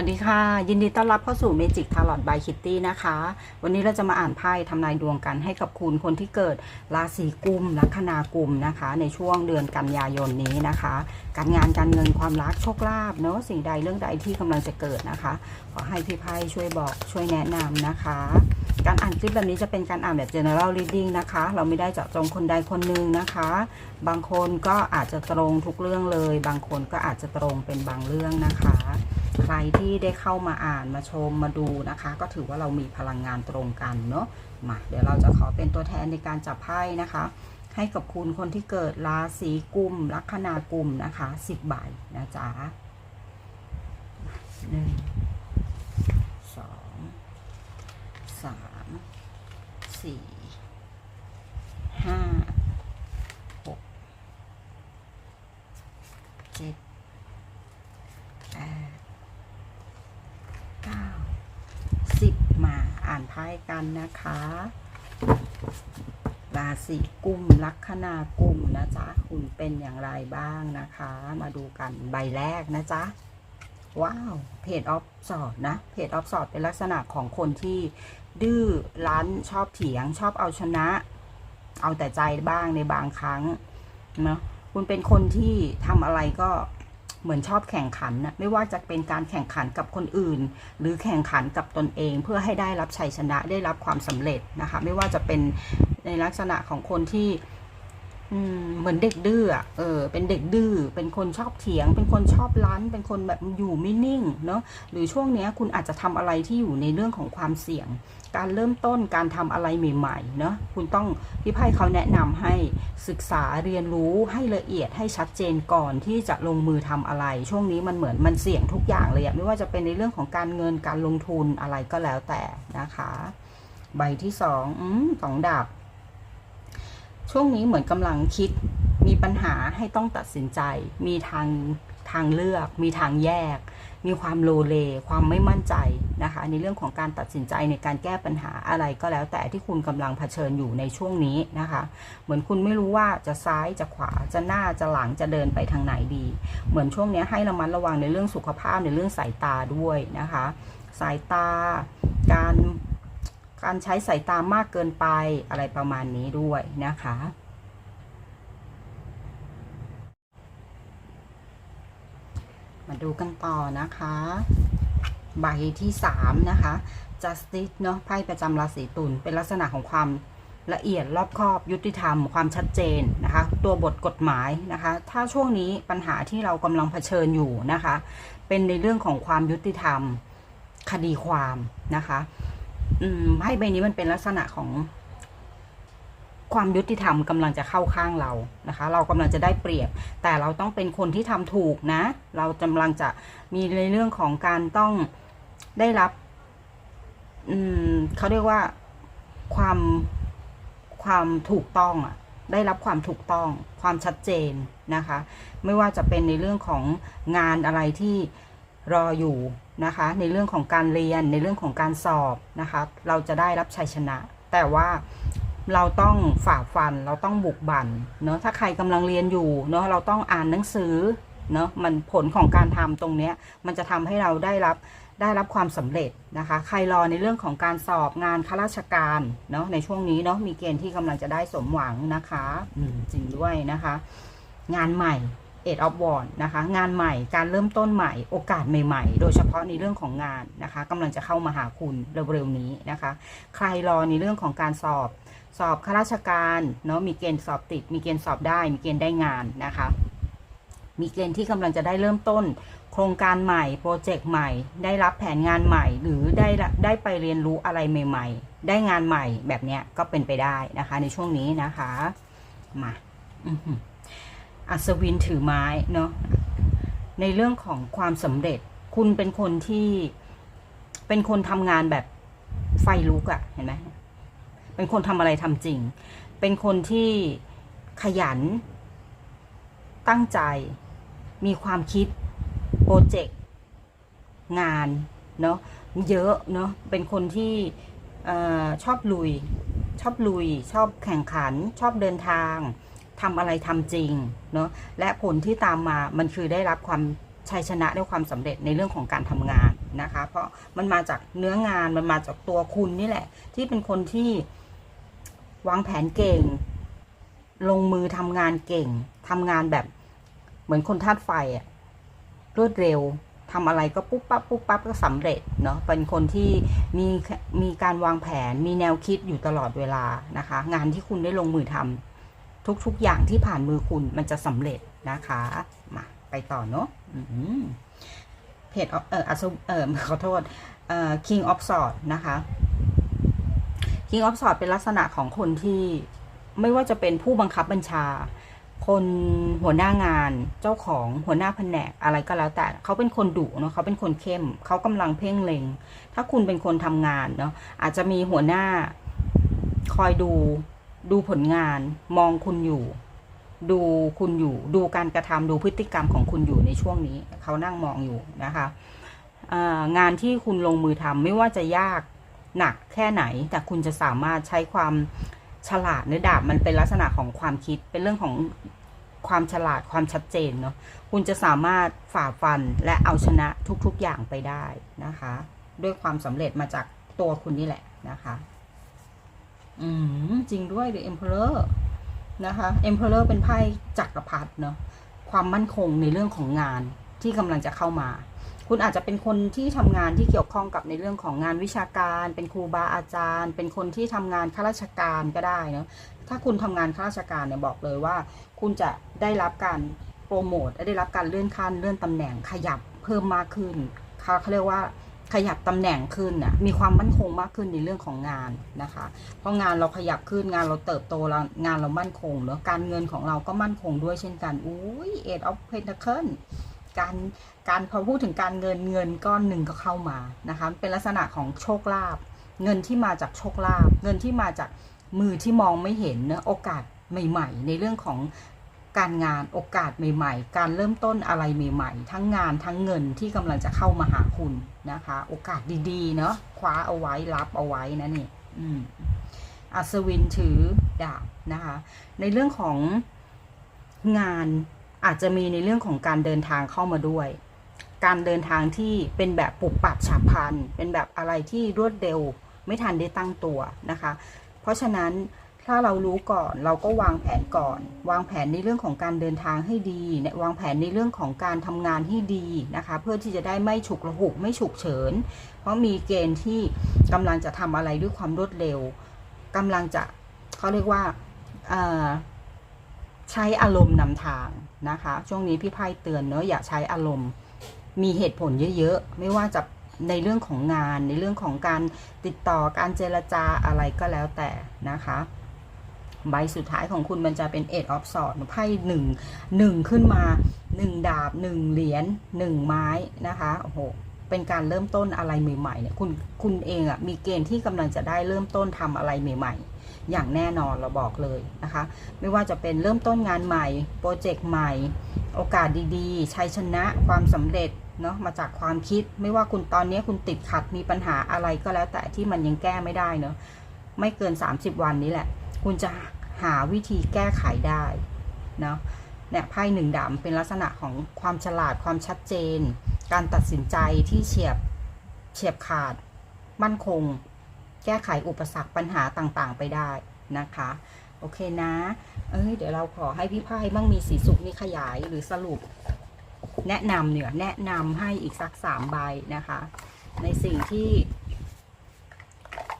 วัสดีค่ะ ยินดีต้อนรับเข้าสู่ Magic Tarot by Kitty นะคะ วันนี้เราจะมาอ่านไพ่ทำนายดวงกันให้กับคุณคนที่เกิดราศีกุมลัคนากุมนะคะ ในช่วงเดือนกันยายนนี้นะคะ การงานการเงินความรักโชคลาภเนาะสิ่งใดเรื่องใดที่กำลังจะเกิดนะคะ ขอให้พี่ไพ่ช่วยบอกช่วยแนะนำนะคะ การอ่านคลิปแบบนี้จะเป็นการอ่านแบบ general reading นะคะ เราไม่ได้เจาะจงคนใดคนหนึ่งนะคะ บางคนก็อาจจะตรงทุกเรื่องเลย บางคนก็อาจจะตรงเป็นบางเรื่องนะคะ ใครที่ได้เข้ามาอ่านมาชมมาดูนะคะ ก็ถือว่าเรามีพลังงานตรงกันเนาะมาเดี๋ยวเราจะขอเป็นตัวแทนในการจับไพ่นะคะ ให้กับคุณคนที่เกิดราศีกุมลัคนากุมนะคะสิบใบนะจ๊ะหนึ่งสองสามสี่ห้าหกเจ็ดแปดเก้าสิบมาอ่านไพ่ กันนะคะ ราศีกุมลัคนากุมนะจ๊ะ คุณเป็นอย่างไรบ้างนะคะ มาดูกันใบแรกนะจ๊ะ ว้าว เพจออฟสอดนะ เพจออฟสอดเป็นลักษณะของคนที่ดื้อรั้นชอบเถียง ชอบเอาชนะ เอาแต่ใจบ้างในบางครั้งเนาะคุณเป็นคนที่ทำอะไรก็ เหมือนชอบแข่งขันนะไม่ว่าจะเป็นการแข่งขันกับคนอื่น หรือแข่งขันกับตนเอง เพื่อให้ได้รับชัยชนะได้รับความสำเร็จนะคะ ไม่ว่าจะเป็นในลักษณะของคนที่ อืมเหมือนเด็กดื้ออะเออ เป็นเด็กดื้อ เป็นคนชอบเถียง เป็นคนชอบรั้น เป็นคนแบบอยู่ไม่นิ่งเนาะ หรือช่วงเนี้ยคุณอาจจะทำอะไรที่อยู่ในเรื่องของความเสี่ยง การเริ่มต้นการทำอะไรใหม่ๆ เนาะ คุณต้องพี่ไพ่เขาแนะนำให้ศึกษาเรียนรู้ให้ละเอียดให้ชัดเจนก่อนที่จะลงมือทำอะไร ช่วงนี้มันเหมือนมันเสี่ยงทุกอย่างเลยอะไม่ว่าจะเป็นในเรื่องของการเงินการลงทุนอะไรก็แล้วแต่นะคะ ใบที่สองอืมสองดาบ ช่วงนี้เหมือนกำลังคิดมีปัญหาให้ต้องตัดสินใจ มีทางทางเลือก มีทางแยก มีความโลเล ความไม่มั่นใจนะคะ ในเรื่องของการตัดสินใจในการแก้ปัญหาอะไรก็แล้ว แต่ที่คุณกำลังเผชิญอยู่ในช่วงนี้นะคะ เหมือนคุณไม่รู้ว่าจะซ้ายจะขวาจะหน้าจะหลังจะเดินไปทางไหนดี เหมือนช่วงนี้ให้ระมัดระวังในเรื่องสุขภาพในเรื่องสายตาด้วยนะคะ สายตาการ การใช้สายตามากเกินไปอะไรประมาณนี้ด้วยนะคะ มาดูกันต่อนะคะ ใบที่สามนะคะ justice เนาะไพ่ประจำราศีตุลเป็นลักษณะของความละเอียดรอบคอบยุติธรรมความชัดเจนนะคะ ตัวบทกฎหมายนะคะ ถ้าช่วงนี้ปัญหาที่เรากำลังเผชิญอยู่นะคะ เป็นในเรื่องของความยุติธรรมคดีความนะคะ อืมไพ่ใบนี้มันเป็นลักษณะของ ความยุติธรรมกำลังจะเข้าข้างเรานะคะ เรากำลังจะได้เปรียบ แต่เราต้องเป็นคนที่ทำถูกนะ เรากำลังจะมีในเรื่องของการต้องได้รับ อืมเขาเรียกว่าความความถูกต้องอะ ได้รับความถูกต้องความชัดเจนนะคะ ไม่ว่าจะเป็นในเรื่องของงานอะไรที่รออยู่ นะคะ ในเรื่องของการเรียนในเรื่องของการสอบนะคะ เราจะได้รับชัยชนะ แต่ว่าเราต้องฝ่าฟันเราต้องบุกบั่นเนาะถ้าใครกำลังเรียนอยู่เนาะเราต้องอ่านหนังสือเนาะมันผลของการทำตรงเนี้ยมันจะทำให้เราได้รับได้รับความสำเร็จนะคะ ใครรอในเรื่องของการสอบงานข้าราชการเนาะในช่วงนี้เนาะมีเกณฑ์ที่กำลังจะได้สมหวังนะคะ อืมจริงด้วยนะคะ งานใหม่ เอ็ดออฟวอนนะคะงานใหม่การเริ่มต้นใหม่โอกาสใหม่ ๆ โดยเฉพาะในเรื่องของงานนะคะกำลังจะเข้ามาหาคุณเร็วๆนี้นะคะ ใครรอในเรื่องของการสอบสอบข้าราชการเนาะมีเกณฑ์สอบติด มีเกณฑ์สอบได้ มีเกณฑ์ได้งานนะคะ มีเกณฑ์ที่กำลังจะได้เริ่มต้น โครงการใหม่โปรเจกต์ใหม่ ได้รับแผนงานใหม่ หรือได้ได้ไปเรียนรู้อะไรใหม่ ๆ ได้งานใหม่แบบเนี้ยก็เป็นไปได้นะคะ ในช่วงนี้นะคะมา อัศวินถือไม้เนาะในเรื่องของความสำเร็จ คุณเป็นคนที่เป็นคนทำงานแบบไฟลุกอะเห็นไหมเป็นคนทำอะไรทำจริง เป็นคนที่ขยัน ตั้งใจ มีความคิด โปรเจกต์ งานเนาะเยอะเนาะเป็นคนที่ออชอบลุย ชอบลุย ชอบแข่งขัน ชอบเดินทาง ทำอะไรทำจริงเนาะและผลที่ตามมามันคือได้รับความชัยชนะด้ความสำเร็จในเรื่องของการทำงานนะคะ เพราะมันมาจากเนื้องานมันมาจากตัวคุณนี่แหละ ที่เป็นคนที่วางแผนเก่ง ลงมือทำงานเก่งทำงานแบบเหมือนคนธาตุไฟอะรวดเร็วทำอะไรก็ปุ๊บปั๊บปุ๊บปั๊บก็สำเร็จเนาะเป็นคนที่มีมีการวางแผนมีแนวคิดอยู่ตลอดเวลานะคะ งานที่คุณได้ลงมือทำ ทุกๆอย่างที่ผ่านมือคุณมันจะสำเร็จนะคะ มา ไปต่อเนาะเพจเอ่ออัศเอ่อขอโทษเอ่อ King of sword นะคะ King of sword เป็นลักษณะของคนที่ไม่ว่าจะเป็นผู้บังคับบัญชา คนหัวหน้างานเจ้าของหัวหน้าแผนกอะไรก็แล้วแต่เขาเป็นคนดุเนาะเขาเป็นคนเข้ม เขากำลังเพ่งเล็ง ถ้าคุณเป็นคนทำงานเนาะอาจจะมีหัวหน้าคอยดู ดูผลงานมองคุณอยู่ ดูคุณอยู่ ดูการกระทำดูพฤติกรรมของคุณอยู่ในช่วงนี้เขานั่งมองอยู่นะคะงานที่คุณลงมือทำไม่ว่าจะยากหนักแค่ไหน แต่คุณจะสามารถใช้ความฉลาดเนื้อดาบมันเป็นลักษณะของความคิดเป็นเรื่องของความฉลาดความชัดเจนเนาะคุณจะสามารถฝ่าฟันและเอาชนะทุกๆอย่างไปได้นะคะ ด้วยความสำเร็จมาจากตัวคุณนี่แหละนะคะ อืมจริงด้วย The Emperor นะคะ Emperor เป็นไพ่จักรพรรดิเนาะความมั่นคงในเรื่องของงานที่กำลังจะเข้ามา คุณอาจจะเป็นคนที่ทำงานที่เกี่ยวข้องกับในเรื่องของงานวิชาการ เป็นครูบาอาจารย์ เป็นคนที่ทำงานข้าราชการก็ได้เนาะถ้าคุณทำงานข้าราชการเนี่ยบอกเลยว่า คุณจะได้รับการโปรโมทได้รับการเลื่อนขั้นเลื่อนตำแหน่งขยับเพิ่มมากขึ้นเขาเขาเรียกว่า ขยับตำแหน่งขึ้นน่ะมีความมั่นคงมากขึ้นในเรื่องของงานนะคะ เพราะงานเราขยับขึ้นงานเราเติบโตแล้วงานเรามั่นคงเนอะการเงินของเราก็มั่นคงด้วยเช่นกันอุ้ยเอ็ดออฟเพนท c เคิลการการพอพูดถึงการเงินเงินก้อนหนึ่งก็เข้ามานะคะเป็นลักษณะของโชคลาภเงินที่มาจากโชคลาภเงินที่มาจากมือที่มองไม่เห็นเนอะโอกาสใหม่ ๆ ในเรื่องของ การงานโอกาสใหม่ ๆ การเริ่มต้นอะไรใหม่ ๆ ทั้งงานทั้งเงินที่กำลังจะเข้ามาหาคุณนะคะ โอกาสดีๆ เนาะคว้าเอาไว้รับเอาไว้นะนี่อืมอัศวินถือดาบนะคะ ในเรื่องของงานอาจจะมีในเรื่องของการเดินทางเข้ามาด้วย การเดินทางที่เป็นแบบปุบปับฉับพลัน เป็นแบบอะไรที่รวดเร็ว ไม่ทันได้ตั้งตัวนะคะ เพราะฉะนั้น ถ้าเรารู้ก่อนเราก็วางแผนก่อน วางแผนในเรื่องของการเดินทางให้ดีเนี่ยวางแผนในเรื่องของการทำงานให้ดีนะคะ เพื่อที่จะได้ไม่ฉุกระหุกไม่ฉุกเฉิน เพราะมีเกณฑ์ที่กำลังจะทำอะไรด้วยความรวดเร็วกำลังจะเขาเรียกว่าใช้อารมณ์นำทางนะคะ ช่วงนี้พี่ไพ่เตือนเนอะอย่าใช้อารมณ์ มีเหตุผลเยอะๆ ไม่ว่าจะในเรื่องของงานในเรื่องของการติดต่อการเจรจาอะไรก็แล้วแต่นะคะ ใบสุดท้ายของคุณมันจะเป็นเอ็ดออฟสอดไพ่หนึ่งหนึ่งขึ้นมาหนึ่งดาบหนึ่งเหรียญหนึ่งไม้นะคะโอ้โหเป็นการเริ่มต้นอะไรใหม่ๆเนี่ยคุณคุณเองอะ่ะมีเกณฑ์ที่กำลังจะได้เริ่มต้นทำอะไรใหม่ ๆ อย่างแน่นอนเราบอกเลยนะคะ ไม่ว่าจะเป็นเริ่มต้นงานใหม่โปรเจกต์ใหม่ โอกาสดีๆชัยชนะความสำเร็จเนาะมาจากความคิดไม่ว่าคุณตอนนี้คุณติดขัดมีปัญหาอะไรก็แล้วแต่ที่มันยังแก้ไม่ได้เนาะไม่เกิน 30 วันนี้แหละ คุณจะ หาวิธีแก้ไขได้เนาะเนี่ยไพ่หนึ่งดำเป็นลักษณะของความฉลาดความชัดเจน การตัดสินใจที่เฉียบเฉียบขาด มั่นคง แก้ไขอุปสรรคปัญหาต่างๆ ไปได้นะคะ โอเคนะ เอ้ยเดี๋ยวเราขอให้พี่ไพ่บ้างมีสีสุกนี่ขยายหรือสรุป แนะนำเนี่ยแนะนำให้อีกสักสามใบนะคะ ในสิ่งที่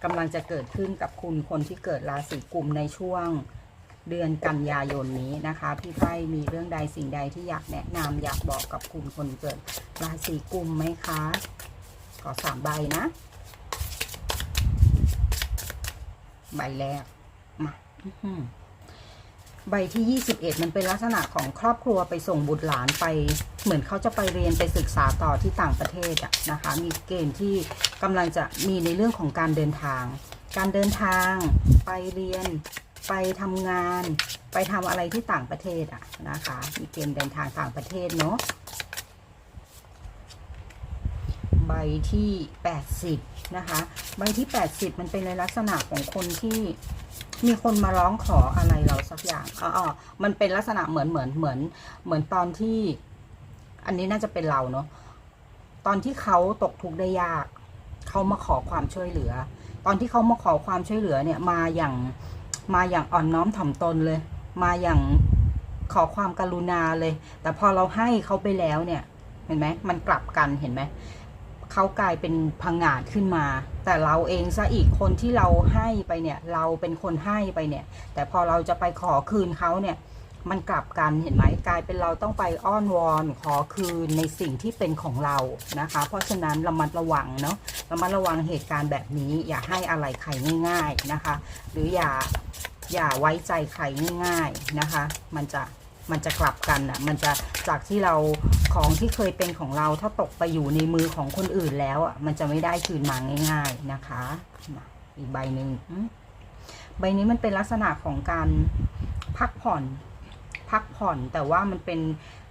กำลังจะเกิดขึ้นกับคุณคนที่เกิดราศีกุมในช่วงเดือนกันยายนนี้นะคะ พี่ไฟมีเรื่องใดสิ่งใดที่อยากแนะนำอยากบอกกับคุณคนเกิดราศีกุมไหมคะ ขอสามใบนะ ใบแรกมาอื ใบที่ 21 มันเป็นลักษณะของครอบครัวไปส่งบุตรหลานไป เหมือนเขาจะไปเรียนไปศึกษาต่อที่ต่างประเทศอะนะคะ มีเกณฑ์ที่กำลังจะมีในเรื่องของการเดินทาง การเดินทางไปเรียนไปทำงาน ไปทำอะไรที่ต่างประเทศอะนะคะ มีเกณฑ์เดินทางต่างประเทศเนาะ ใบที่ 80 นะคะ ใบที่ 80 มันเป็นในลักษณะของคนที่มีคนมาร้องขออะไรเราสักอย่างอ๋อมันเป็นลักษณะเหมือนเหมือนเหมือนเหมือนตอนที่ อันนี้น่าจะเป็นเราเนาะ ตอนที่เขาตกทุกข์ได้ยาก เขามาขอความช่วยเหลือ ตอนที่เขามาขอความช่วยเหลือเนี่ย มาอย่างมาอย่างอ่อนน้อมถ่อมตนเลย มาอย่างขอความกรุณาเลย แต่พอเราให้เขาไปแล้วเนี่ย เห็นไหม มันกลับกัน เห็นไหม เขากลายเป็นพังงาดขึ้นมา แต่เราเองซะอีกคนที่เราให้ไปเนี่ย เราเป็นคนให้ไปเนี่ย แต่พอเราจะไปขอคืนเขาเนี่ย มันกลับกันเห็นไหมกลายเป็นเราต้องไปอ้อนวอนขอคืนในสิ่งที่เป็นของเรานะคะ เพราะฉะนั้นระมัดระวังเนาะระมัดระวังเหตุการณ์แบบนี้ อย่าให้อะไรใครง่าย ๆนะคะ หรืออย่าอย่าไว้ใจใครง่าย ๆนะคะ มันจะ มันจะกลับกันอะ มันจะจากที่เราของที่เคยเป็นของเราถ้าตกไปอยู่ในมือของคนอื่นแล้วอะมันจะไม่ได้คืนมาง่าย ๆนะคะ อีกใบหนึ่งใบนี้มันเป็นลักษณะของการพักผ่อนพักผ่อนแต่ว่ามันเป็น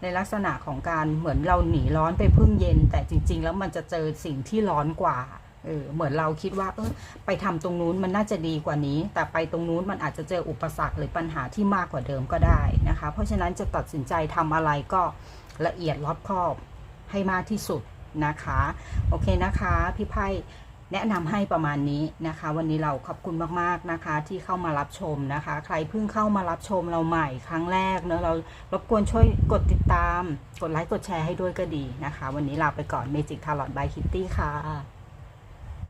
ในลักษณะของการเหมือนเราหนีร้อนไปพึ่งเย็น แต่จริง ๆ แล้วมันจะเจอสิ่งที่ร้อนกว่าเออเหมือนเราคิดว่าเออไปทำตรงนู้นมันน่าจะดีกว่านี้ แต่ไปตรงนู้นมันอาจจะเจออุปสรรคหรือปัญหาที่มากกว่าเดิมก็ได้ เพราะฉะนั้นจะตัดสินใจทำอะไรก็ละเอียดรอบคอบให้มากที่สุดนะคะ โอเคนะคะ พี่ไพ่แนะนำให้ประมาณนี้นะคะ วันนี้เราขอบคุณมากๆนะคะ ที่เข้ามารับชมนะคะ ใครเพิ่งเข้ามารับชมเราใหม่ครั้งแรกเนอะเรารบกวนช่วยกดติดตาม กดไลค์กดแชร์ให้ด้วยก็ดีนะคะ วันนี้ลาไปก่อน Magic Tarot by Kitty ค่ะ